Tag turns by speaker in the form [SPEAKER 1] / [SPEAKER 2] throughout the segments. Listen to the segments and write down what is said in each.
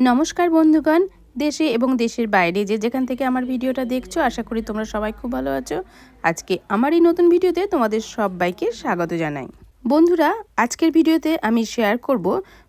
[SPEAKER 1] নমস্কার বন্ধুগণ, দেশে এবং দেশের বাইরে যে যেখান থেকে আমার ভিডিওটা দেখছ, আশা করি তোমরা সবাই খুব ভালো আছো। আজকে আমার এই নতুন ভিডিওতে তোমাদের সবাইকে স্বাগত জানাই। বন্ধুরা, আজকের ভিডিওতে আমি শেয়ার করব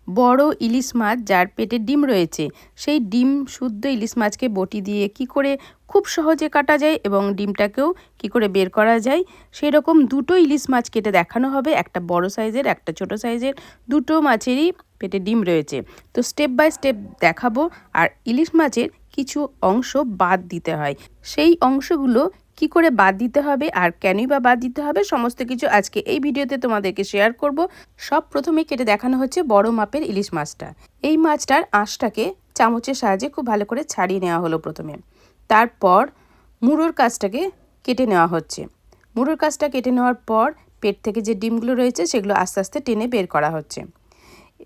[SPEAKER 1] বড় ইলিশ মাছ যার পেটে ডিম রয়েছে। সেই ডিম, শুদ্ধ ইলিশ মাছকে বটি দিয়ে কি করে খুব সহজে কাটা যায় এবং ডিমটাকেও কি করে বের করা যায় সেই রকম দুটো ইলিশ মাছ কেটে দেখানো হবে। একটা বড় সাইজের, একটা ছোট সাইজের। দুটো মাছেরই পেটে ডিম রয়েছে। তো স্টেপ বাই স্টেপ দেখাবো আর ইলিশ মাছের কিছু অংশ বাদ দিতে হয়। সেই অংশগুলো কি করে বাদ দিতে হবে আর কেনই বা বাদ দিতে হবে সমস্ত কিছু আজকে এই ভিডিওতে তোমাদেরকে শেয়ার করব। সব প্রথমে কেটে দেখানো হচ্ছে বড় মাপের ইলিশ মাছটা। এই মাছটার আঁশটাকে চামচের সাহায্যে খুব ভালো করে ছাড়িয়ে নেওয়া হলো প্রথমে। তারপর মুড়োর কাজটাকে কেটে নেওয়া হচ্ছে। মুড়োর কাজটা কেটে নেওয়ার পর পেট থেকে যে ডিমগুলো রয়েছে সেগুলো আস্তে আস্তে টেনে বের করা হচ্ছে।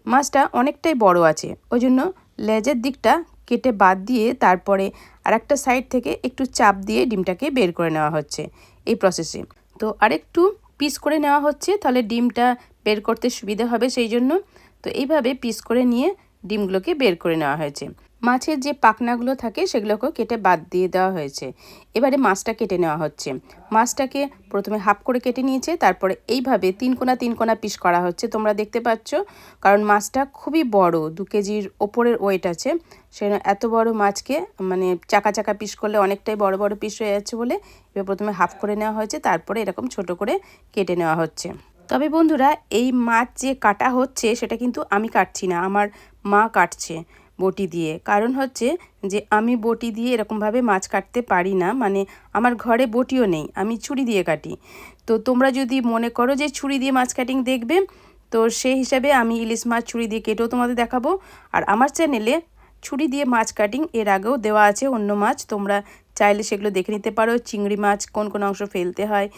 [SPEAKER 1] মাছটা অনেকটাই বড় আছে। ওই জন্য লেজের দিকটা কেটে বাদ দিয়ে তারপরে আর একটা সাইড থেকে একটু চাপ দিয়ে ডিমটাকে বের করে নেওয়া হচ্ছে এই প্রসেসে তো আরেকটু পিস করে নেওয়া হচ্ছে, তাহলে ডিমটা বের করতে সুবিধা হবে সেই জন্য তো এইভাবে পিস করে নিয়ে ডিমগুলোকে বের করে নেওয়া হয়েছে। মাছের যে পাখনাগুলো থাকে সেগুলোকেও কেটে বাদ দিয়ে দেওয়া হয়েছে। এবারে মাছটা কেটে নেওয়া হচ্ছে। মাছটাকে প্রথমে হাফ করে কেটে নিয়েছে, তারপরে এইভাবে তিন কোনা তিন কোনা পিস করা হচ্ছে, তোমরা দেখতে পাচ্ছ। কারণ মাছটা খুবই বড়, দু কেজির ওপরের ওয়েট আছে। সেজন্য এত বড় মাছকে মানে চাকা চাকা পিস করলে অনেকটাই বড় বড় পিস হয়ে যাচ্ছে বলে এবার প্রথমে হাফ করে নেওয়া হয়েছে, তারপরে এরকম ছোট করে কেটে নেওয়া হচ্ছে। তবে বন্ধুরা, এই মাছ যে কাটা হচ্ছে, সেটা কিন্তু আমি কাটছি না, আমার মা কাটছে। বটি দিয়ে। কারণ হচ্ছে যে আমি বটি দিয়ে এরকমভাবে মাছ কাটতে পারি না মানে আমার ঘরে বটিও নেই, আমি ছুরি দিয়ে কাটি। তো তোমরা যদি মনে করো যে ছুরি দিয়ে মাছ কাটিং দেখবে, তো সেই হিসাবে আমি ইলিশ মাছ ছুরি দিয়ে কেটেও তোমাদের দেখাবো। আর আমার চ্যানেলে ছুরি দিয়ে মাছ কাটিং এর আগেও দেওয়া আছে অন্য মাছ, তোমরা চাইলে সেগুলো দেখে নিতে পারো। চিংড়ি মাছ কোন কোন অংশ ফেলতে হয়,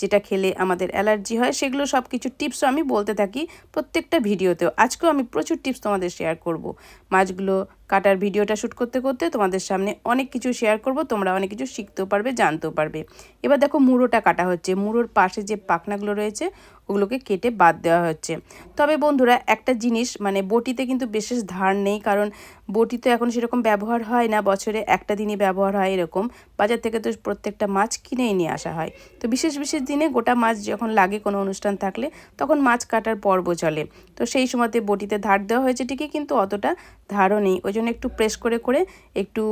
[SPEAKER 1] যেটা খেলে আমাদের অ্যালার্জি হয়, সেগুলো সব কিছু টিপসও আমি বলতে থাকি প্রত্যেকটা ভিডিওতেও। আজকেও আমি প্রচুর টিপস তোমাদের শেয়ার করব। মাছগুলো কাটার ভিডিওটা শ্যুট করতে করতে তোমাদের সামনে অনেক কিছু শেয়ার করব, তোমরা অনেক কিছু শিখতেও পারবে, জানতেও পারবে। এবার দেখো মুড়োটা কাটা হচ্ছে। মুড়োর পাশে যে পাখনাগুলো রয়েছে, ওগুলোকে কেটে বাদ দেওয়া হচ্ছে। তবে বন্ধুরা, একটা জিনিস মানে বটিতে কিন্তু বিশেষ ধার নেই, কারণ বটি তো এখন সেরকম ব্যবহার হয় না, বছরে একটা দিনই ব্যবহার হয় এরকম। বাজার থেকে তো প্রত্যেকটা মাছ কিনেই নিয়ে আসা হয়। তো বিশেষ বিশেষ দিনে গোটা মাছ যখন লাগে কোনো অনুষ্ঠান থাকলে, তখন মাছ কাটার পর্ব চলে। তো সেই সময়তে বটিতে ধার দেওয়া হয়েছে ঠিকই, কিন্তু অতটা ধারও নেই। ওই জন্য একটু প্রেস করে করে একটু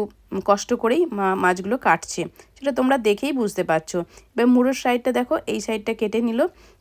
[SPEAKER 1] কষ্ট করেই মাছগুলো কাটছে। সেটা তোমরা দেখেই বুঝতে পারছ। এবার মুড়োর সাইডটা দেখো, এই সাইডটা কেটে নিল।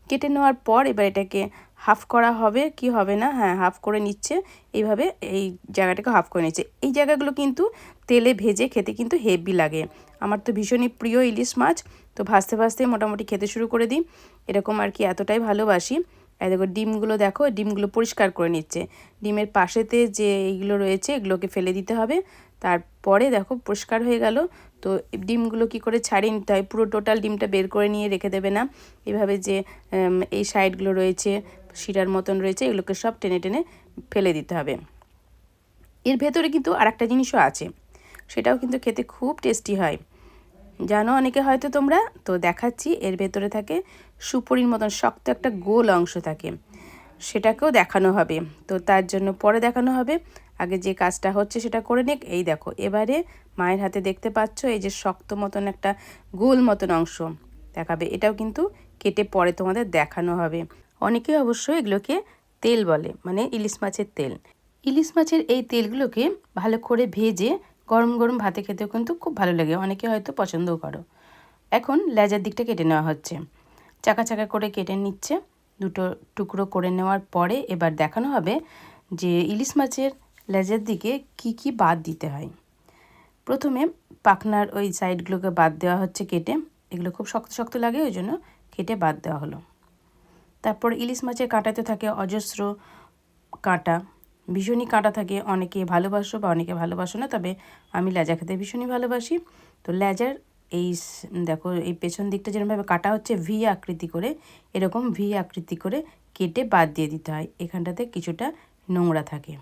[SPEAKER 1] কেটে নেওয়ার পর এবার এটাকে হাফ করা হবে, কি হবে না? হ্যাঁ হাফ করে নিচ্ছে। এইভাবে এই জায়গাটাকে হাফ করে নিচ্ছে। এই জায়গাগুলো কিন্তু তেলে ভেজে খেতে কিন্তু হেভি লাগে। আমার তো ভীষণই প্রিয় ইলিশ মাছ। তো ভাজতে ভাজতে মোটামুটি খেতে শুরু করে দিই। এরকম আর কি এতটাই ভালোবাসি। এই দেখো ডিমগুলো দেখো, ডিমগুলো পরিষ্কার করে নিচ্ছে। ডিমের পাশেতে যে এইগুলো রয়েছে, এগুলোকে ফেলে দিতে হবে। তারপরে দেখো পরিষ্কার হয়ে গেল। তো ডিমগুলো কি করে ছাড়িয়ে নিতে হয়? পুরো টোটাল ডিমটা বের করে নিয়ে রেখে দেবে না। এভাবে যে এই সাইডগুলো রয়েছে, শিরার মতন রয়েছে, এগুলোকে সব টেনে টেনে ফেলে দিতে হবে। এর ভেতরে কিন্তু আর একটা জিনিসও আছে। সেটাও কিন্তু খেতে খুব টেস্টি হয়। জানো অনেকে হয়তো তোমরা? তো দেখাচ্ছি, এর ভেতরে থাকে সুপরির মতন শক্ত একটা গোল অংশ থাকে। সেটাকেও দেখানো হবে। তো তার জন্য পরে দেখানো হবে। আগে যে কাজটা হচ্ছে সেটা করে নিক। এই দেখো, এবারে মায়ের হাতে দেখতে পাচ্ছ এই যে শক্ত মতন একটা গোল মতন অংশ দেখাবে। এটাও কিন্তু কেটে পরে তোমাদের দেখানো হবে। অনেকে অবশ্য এগুলোকে তেল বলে মানে ইলিশ মাছের তেল। ইলিশ মাছের এই তেলগুলোকে ভালো করে ভেজে গরম গরম ভাতে খেতেও কিন্তু খুব ভালো লাগে। অনেকে হয়তো পছন্দও করো। এখন লেজার দিকটা কেটে নেওয়া হচ্ছে। চাকা চাকা করে কেটে নিচ্ছে। দুটো টুকরো করে নেওয়ার পরে এবার দেখানো হবে যে ইলিশ মাছের লেজের দিকে কি কি বাদ দিতে হয়। প্রথমে পাখনার ওই সাইডগুলোকে বাদ দেওয়া হচ্ছে কেটে। এগুলো খুব শক্ত শক্ত লাগে, ওই জন্য কেটে বাদ দেওয়া হলো। তারপর ইলিশ মাছের কাঁটাতে থাকে অজস্র কাঁটা। ভীষণই কাঁটা থাকে, অনেকে ভালোবাসো বা অনেকে ভালোবাসো না, তবে আমি লেজা খেতে ভীষণই ভালোবাসি। তো লেজার এই দেখো এই পেছন দিকটা যেরকমভাবে কাটা হচ্ছে ভি আকৃতি করে, এরকম ভি আকৃতি করে কেটে বাদ দিয়ে দিতে হয়। এখানটাতে কিছুটা নোংরা থাকে।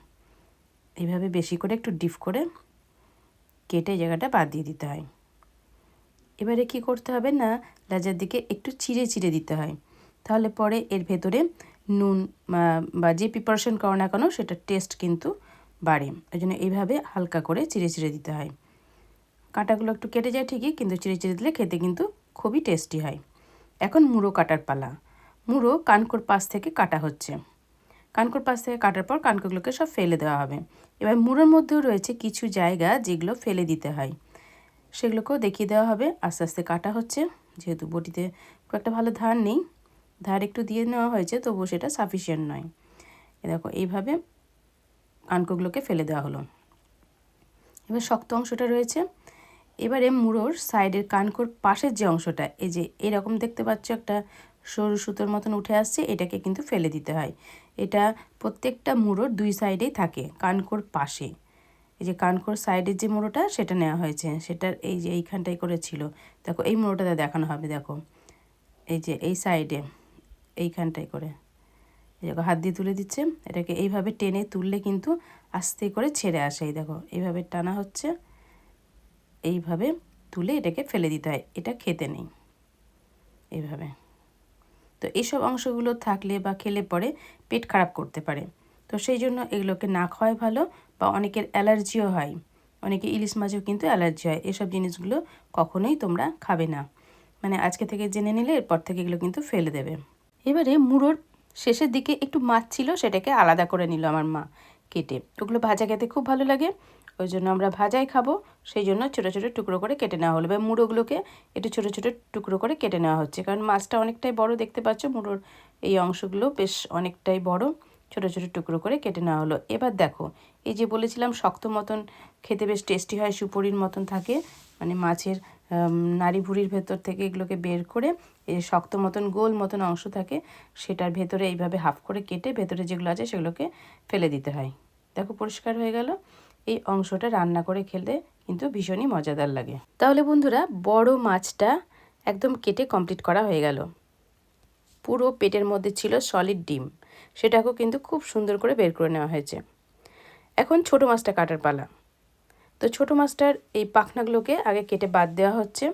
[SPEAKER 1] এইভাবে বেশি করে একটু ডিপ করে কেটে জায়গাটা বাদ দিয়ে দিতে হয়। এবারে কি করতে হবে না, লেজার দিকে একটু চিড়ে চিড়ে দিতে হয়। তাহলে পরে এর ভেতরে নুন বা যে প্রিপারেশন করো না কেন সেটার টেস্ট কিন্তু বাড়ে। ওই জন্য এইভাবে হালকা করে চিড়ে চিড়ে দিতে হয়। কাঁটাগুলো একটু কেটে যায় ঠিকই, কিন্তু চিড়ে চিড়ে দিলে খেতে কিন্তু খুবই টেস্টি হয়। এখন মুড়ো কাটার পালা। মুড়ো কানকোর পাশ থেকে কাটা হচ্ছে। কানকোর পাশ থেকে কাটার পর কানকোগুলোকে সব ফেলে দেওয়া হবে। এবার মুড়োর মধ্যেও রয়েছে কিছু জায়গা যেগুলো ফেলে দিতে হয়। সেগুলোকেও দেখিয়ে দেওয়া হবে। আস্তে আস্তে কাটা হচ্ছে। যেহেতু বটিতে খুব একটা ভালো ধার নেই ধার একটু দিয়ে নেওয়া হয়েছে, তবুও সেটা সাফিসিয়েন্ট নয়। এ দেখো, এইভাবে কানকোগুলোকে ফেলে দেওয়া হলো। এবার শক্ত অংশটা রয়েছে। এবারে মুড়োর সাইডের কানকোর পাশের যে অংশটা, এই যে এরকম দেখতে পাচ্ছ একটা সরু সুতোর মতন উঠে আসছে, এটাকে কিন্তু ফেলে দিতে হয়। এটা প্রত্যেকটা মুড়োর দুই সাইডেই থাকে, কানকোর পাশে। এই যে কানকোর সাইডের যে মুড়োটা, সেটা নেওয়া হয়েছে। সেটার এই যে এইখানটাই করে ছিল দেখো, এই মুড়োটাতে দেখানো হবে, দেখো। এই যে এই সাইডে। এইখানটাই করে। এই দেখো, হাত দিয়ে তুলে দিচ্ছে। এটাকে এইভাবে টেনে তুললে কিন্তু আস্তে করে ছেড়ে আসে। এই দেখো, এইভাবে টানা হচ্ছে। এইভাবে তুলে এটাকে ফেলে দিতে হয়। এটা খেতে নেই। এইভাবে। তো এইসব অংশগুলো থাকলে বা খেলে পরে পেট খারাপ করতে পারে। তো সেই জন্য এগুলোকে না খাওয়াই ভালো বা অনেকের অ্যালার্জিও হয়। অনেকে ইলিশ মাছেও কিন্তু অ্যালার্জি হয়। এসব জিনিসগুলো কখনোই তোমরা খাবে না। মানে আজকে থেকে জেনে নিলে, এরপর থেকে এগুলো কিন্তু ফেলে দেবে। এবারে মুড়োর শেষের দিকে একটু মাছ ছিল, সেটাকে আলাদা করে নিল আমার মা কেটে। ওগুলো ভাজা খেতে খুব ভালো লাগে, ওই জন্য আমরা ভাজাই খাব, সেই জন্য ছোটো ছোটো টুকরো করে কেটে নেওয়া হলো। এবার মুড়োগুলোকে একটু ছোটো ছোটো টুকরো করে কেটে নেওয়া হচ্ছে, কারণ মাছটা অনেকটাই বড়, দেখতে পাচ্ছ মুড়োর এই অংশগুলো বেশ অনেকটাই বড়। ছোটো ছোটো টুকরো করে কেটে নেওয়া হলো। এবার দেখো, এই যে বলেছিলাম শক্ত মতন, খেতে বেশ টেস্টি হয়, সুপরির মতন থাকে মানে মাছের নাড়ি ভুড়ির ভেতর থেকে এগুলোকে বের করে, এই শক্ত মতন, গোল মতন অংশ থাকে, সেটার ভেতরে এইভাবে হাফ করে কেটে ভেতরে যেগুলো আছে সেগুলোকে ফেলে দিতে হয়। দেখো পরিষ্কার হয়ে গেল। এই অংশটা রান্না করে খেলে কিন্তু ভীষণই মজাদার লাগে। তাহলে বন্ধুরা, বড় মাছটা একদম কেটে কমপ্লিট করা হয়ে গেল। পুরো পেটের মধ্যে ছিল সলিড ডিম। সেটাকেও কিন্তু খুব সুন্দর করে বের করে নেওয়া হয়েছে। এখন ছোট মাছটা কাটার পালা। তো ছোট মাছটার এই পাখনাগুলোকে আগে কেটে বাদ দেওয়া হচ্ছে।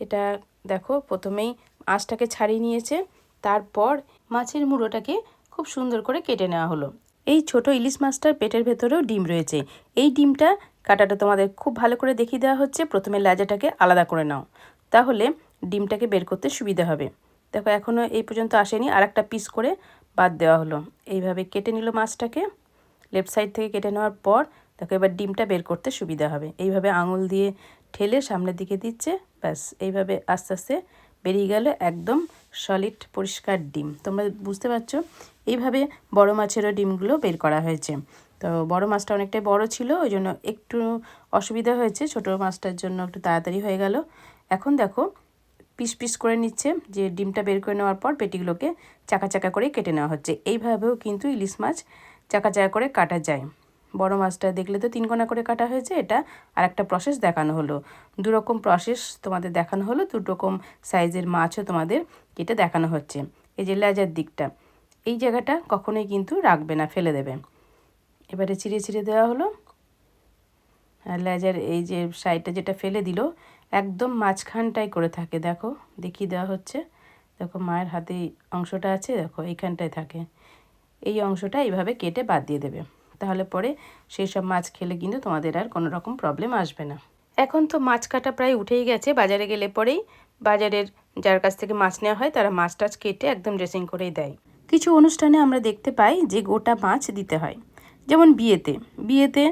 [SPEAKER 1] এটা দেখো, প্রথমেই আঁশটাকে ছাড়িয়ে নিয়েছে, তারপর মাছের মুড়োটাকে খুব সুন্দর করে কেটে নেওয়া হলো। এই ছোট ইলিশ মাছটার পেটের ভেতরেও ডিম রয়েছে। এই ডিমটা কাটাটা তোমাদের খুব ভালো করে দেখিয়ে দেওয়া হচ্ছে। প্রথমে লেজাটাকে আলাদা করে নাও। তাহলে ডিমটাকে বের করতে সুবিধা হবে। দেখো এখনও এই পর্যন্ত আসেনি। আর একটা পিস করে বাদ দেওয়া হলো। এইভাবে কেটে নিল মাছটাকে। লেফট সাইড থেকে কেটে নেওয়ার পর দেখো, এবার ডিমটা বের করতে সুবিধা হবে। এইভাবে আঙুল দিয়ে ঠেলে সামনের দিকে দিচ্ছে, ব্যাস। এইভাবে আস্তে আস্তে বেরিয়ে গেল একদম সলিড পরিষ্কার ডিম। তোমরা বুঝতে পারছ? এইভাবে বড় মাছেরও ডিমগুলো বের করা হয়েছে। তো বড় মাছটা অনেকটাই বড় ছিল, ওই জন্য একটু অসুবিধা হয়েছে। ছোট মাছটার জন্য একটু তাড়াতাড়ি হয়ে গেল। এখন দেখো পিস পিস করে নিচ্ছে। যে ডিমটা বের করে নেওয়ার পর পেটিগুলোকে চাকা চাকা করে কেটে নেওয়া হচ্ছে। এইভাবেও কিন্তু ইলিশ মাছ চাকা চাকা করে কাটা যায়। বড় মাছটা দেখলে তো তিন কোনা করে কাটা হয়েছে। এটা আর একটা প্রসেস দেখানো হলো। দুরকম প্রসেস তোমাদের দেখানো হলো। দু রকম সাইজের মাছও তোমাদের কেটে দেখানো হচ্ছে। এই যে লেজার দিকটা, এই জায়গাটা কখনোই কিন্তু রাখবে না, ফেলে দেবে। এবারে চিড়ে চিড়ে দেওয়া হলো। আর লেজার এই যে সাইডটা যেটা ফেলে দিল একদম মাঝখানটাই করে থাকে, দেখো। দেখিয়ে দেওয়া হচ্ছে। দেখো, মায়ের হাতে অংশটা আছে, দেখো, এইখানটায় থাকে। এই অংশটা এইভাবে কেটে বাদ দিয়ে দেবে। তাহলে পরে সেই সব মাছ খেলে কিন্তু তোমাদের আর কোনো রকম প্রবলেম আসবে না। এখন তো মাছ কাটা প্রায় উঠেই গেছে। বাজারে গেলে পরেই বাজারের যার কাছ থেকে মাছ নেওয়া হয়, তারা মাছ টাছ কেটে একদম ড্রেসিং করেই দেয়। কিছু অনুষ্ঠানে আমরা দেখতে পাই যে গোটা মাছ দিতে হয়। যেমন বিয়েতে। বিয়েতে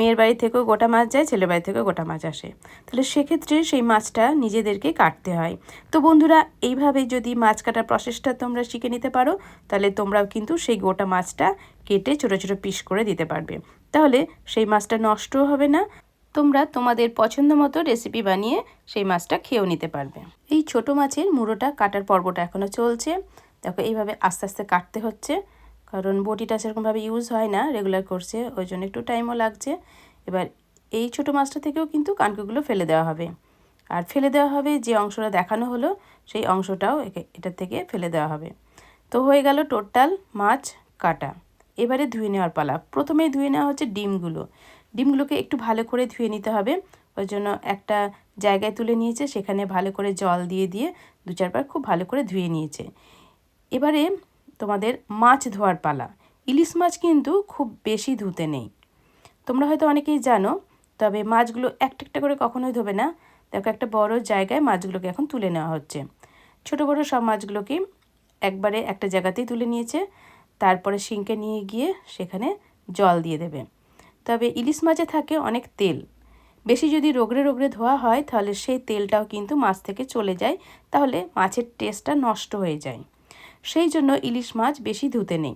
[SPEAKER 1] মেয়ের বাড়ি থেকেও গোটা মাছ যায়, ছেলের বাড়ি থেকেও গোটা মাছ আসে। তাহলে সেক্ষেত্রে সেই মাছটা নিজেদেরকে কাটতে হয়। তো বন্ধুরা এইভাবে যদি মাছ কাটার প্রসেসটা তোমরা শিখে নিতে পারো, তাহলে তোমরাও কিন্তু সেই গোটা মাছটা কেটে ছোটো ছোটো পিস করে দিতে পারবে। তাহলে সেই মাছটা নষ্টও হবে না, তোমরা তোমাদের পছন্দ মতো রেসিপি বানিয়ে সেই মাছটা খেয়েও নিতে পারবে। এই ছোট মাছের মুড়োটা কাটার পর্বটা এখনও চলছে। দেখো, এইভাবে আস্তে আস্তে কাটতে হচ্ছে। কারণ বটিটা সেরকমভাবে ইউজ হয় না রেগুলার করছে ওই জন্য একটু টাইমও লাগছে। এবার এই ছোট মাছটা থেকেও কিন্তু কানকুগুলো ফেলে দেওয়া হবে। আর ফেলে দেওয়া হবে যে অংশটা দেখানো হলো, সেই অংশটাও এটা থেকে ফেলে দেওয়া হবে। তো হয়ে গেল টোটাল মাছ কাটা। এবারে ধুয়ে নেওয়ার পালা। প্রথমেই ধুয়ে নেওয়া হচ্ছে ডিমগুলো। ডিমগুলোকে একটু ভালো করে ধুয়ে নিতে হবে। ওই জন্য একটা জায়গায় তুলে নিয়েছে, সেখানে ভালো করে জল দিয়ে দিয়ে দু চারবার খুব ভালো করে ধুয়ে নিয়েছে। এবারে তোমাদের মাছ ধোয়ার পালা। ইলিশ মাছ কিন্তু খুব বেশি ধুতে নেই। তোমরা হয়তো অনেকেই জানো, তবে মাছগুলো একটা একটা করে কখনোই ধোবে না। দেখো, একটা বড় জায়গায় মাছগুলোকে এখন তুলে নেওয়া হচ্ছে। ছোট বড় সব মাছগুলোকে একবারে একটা জায়গাতেই তুলে নিয়েছে। তারপরে সিঙ্কে নিয়ে গিয়ে সেখানে জল দিয়ে দেবে। তবে ইলিশ মাছে থাকে অনেক তেল। বেশি যদি রোগড়ে রোগড়ে ধোয়া হয়, তাহলে সেই তেলটাও কিন্তু মাছ থেকে চলে যায়। তাহলে মাছের টেস্টটা নষ্ট হয়ে যায়। সেই জন্য ইলিশ মাছ বেশি ধুতে নেই।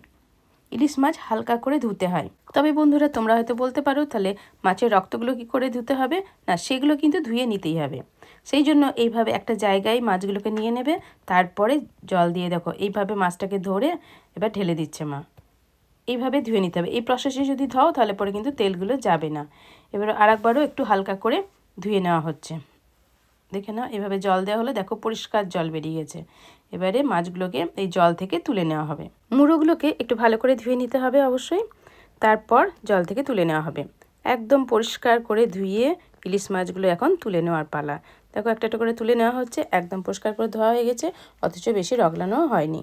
[SPEAKER 1] ইলিশ মাছ হালকা করে ধুতে হয়। তবে বন্ধুরা, তোমরা হয়তো বলতে পারো, তাহলে মাছের রক্তগুলো কি করে ধুতে হবে? না, সেগুলো কিন্তু ধুয়ে নিতেই হবে। সেই জন্য এইভাবে একটা জায়গায় মাছগুলোকে নিয়ে নেবে, তারপরে জল দিয়ে দেখো, এইভাবে মাছটাকে ধরে এবার ঢেলে দিচ্ছে মা। এইভাবে ধুয়ে নিতে হবে। এই প্রসেসে যদি ধাও, তাহলে পরে কিন্তু তেলগুলো যাবে না। এবার আরেকবারও একটু হালকা করে ধুয়ে নেওয়া হচ্ছে। দেখে নাও, এভাবে জল দেওয়া হলে দেখো পরিষ্কার জল বেরিয়ে গেছে। এবারে মাছগুলোকে এই জল থেকে তুলে নেওয়া হবে। মুড়োগুলোকে একটু ভালো করে ধুয়ে নিতে হবে অবশ্যই। তারপর জল থেকে তুলে নেওয়া হবে। একদম পরিষ্কার করে ধুয়ে ইলিশ মাছগুলো এখন তুলে নেওয়ার পালা। দেখো একটা একটা করে তুলে নেওয়া হচ্ছে, একদম পরিষ্কার করে ধোয়া হয়ে গেছে, অথচ বেশি রগলানো হয়নি।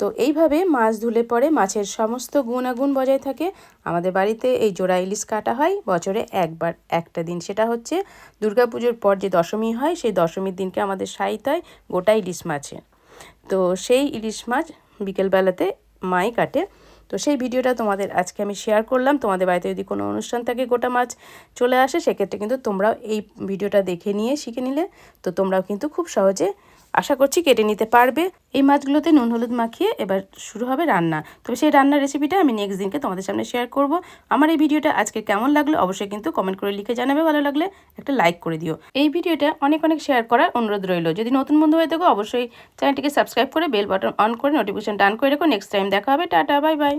[SPEAKER 1] তো এইভাবে মাছ ধুলে পরে মাছের সমস্ত গুণাগুণ বজায় থাকে। আমাদের বাড়িতে এই জোড়া ইলিশ কাটা হয়, বছরে একবার, একটা দিন। সেটা হচ্ছে দুর্গাপুজোর পর যে দশমী হয়, সেই দশমীর দিনকে আমাদের সাইত হয় গোটা ইলিশ মাছে। তো সেই ইলিশ মাছ বিকেলবেলাতে মাই কাটে। তো সেই ভিডিওটা তোমাদের আজকে আমি শেয়ার করলাম। তোমাদের বাড়িতে যদি কোনো অনুষ্ঠান থাকে, গোটা মাছ চলে আসে, সেক্ষেত্রে কিন্তু তোমরাও এই ভিডিওটা দেখে নিয়ে শিখে নিলে। তো তোমরাও কিন্তু খুব সহজে আশা করছি কেটে নিতে পারবে। এই মাছগুলোতে নুন, হলুদ মাখিয়ে এবার শুরু হবে রান্না। তবে সেই রান্নার রেসিপিটা আমি নেক্সট দিনকে তোমাদের সামনে শেয়ার করব। আমার এই ভিডিওটা আজকে কেমন লাগল অবশ্যই কিন্তু কমেন্ট করে লিখে জানাবে। ভালো লাগলে একটা লাইক করে দিও। এই ভিডিওটা অনেক অনেক শেয়ার করার অনুরোধ রইল। যদি নতুন বন্ধু হয়ে থাকো, অবশ্যই চ্যানেলটিকে সাবস্ক্রাইব করে বেল বাটন অন করে নোটিফিকেশন ডান করে রেখো। নেক্সট টাইম দেখা হবে, টাটা বাই বাই